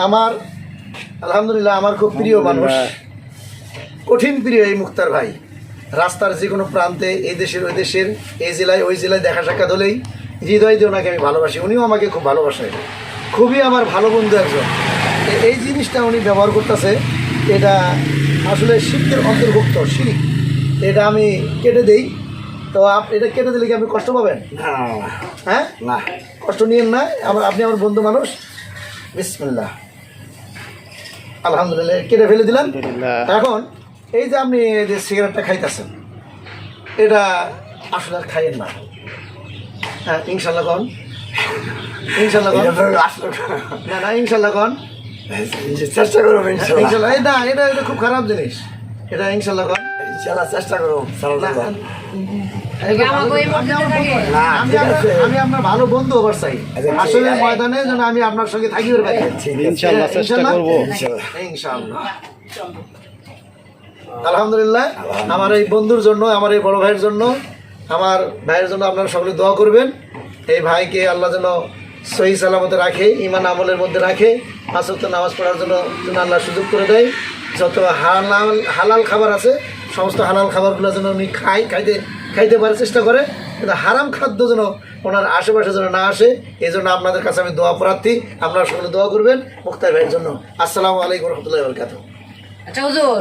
আমার আলহামদুলিল্লাহ আমার খুব প্রিয় মানুষ। কঠিন প্রিয় এই মুক্তার ভাই। রাস্তার যে কোনো প্রান্তে এই দেশের ওই দেশের এই জেলায় ওই জেলায় দেখা সাক্ষাৎ হলেই হৃদয় দিয়ে ওনাকে আমি ভালোবাসি। উনিও আমাকে খুব ভালোবাসেন খুবই আমার ভালো বন্ধু একজন। এই জিনিসটা উনি ব্যবহার করতেছে এটা আসলে শিল্পের অন্তর্ভুক্ত শিল্প। এটা আমি কেটে দেই। তো আপ- এটা কেটে দিলে কি আপনি কষ্ট পাবেন? হ্যাঁ? না। কষ্ট নিয়েন না। আমার আপনি আমার বন্ধু মানুষ। বিসমিল্লাহ। আলহামদুলিল্লাহ কেটে ফেলে দিলাম। এখন এই যে আপনি যে সিগারেটটা খাইতেছেন এটা আসলে আর খাইয়েন না। হ্যাঁ ইনশাল্লাহ কন। ইনশাল্লাহ এটা না। না ইনশাল্লাহ কন। চেষ্টা করব ইনশাল্লাহ না এটা এটা খুব খারাপ জিনিস। এটা ইনশাল্লাহ কন। চেষ্টা আমি আপনার- ভালো বন্ধু হবার চাই। আচ্ছা, আসলে ময়দানে যেন আমি আপনার সঙ্গে থাকি ওর ভাই ঠিক আছে। ইনশাল্লাহ চেষ্টা করব। ইনশাল্লাহ আলহামদুলিল্লাহ আমার এই বন্ধুর জন্য আমার এই বড় ভাইয়ের জন্য আমার ভাইয়ের জন্য আপনারা সকলে দোয়া করবেন। এই ভাইকে আল্লাহ যেন সহি সালামতে রাখে ইমান আমলের মধ্যে রাখে পাঁচ নামাজ পড়ার জন্য আল্লাহ সুযোগ করে দেয়। যত হালাল হালাল খাবার আছে সমস্ত হালাল খাবারগুলো যেন উনি খাই খাইতে খাইতে পারার চেষ্টা করে, কিন্তু হারাম খাদ্য যেন ওনার আশেপাশে যেন না আসে এই জন্য আপনাদের কাছে আমি দোয়া প্রার্থী। আপনারা সকলে দোয়া করবেন, মুক্তার ভাইয়ের জন্য। আসসালামু আলাইকুম রহমতুল্লাহ বরকাত আচ্ছা হুজুর।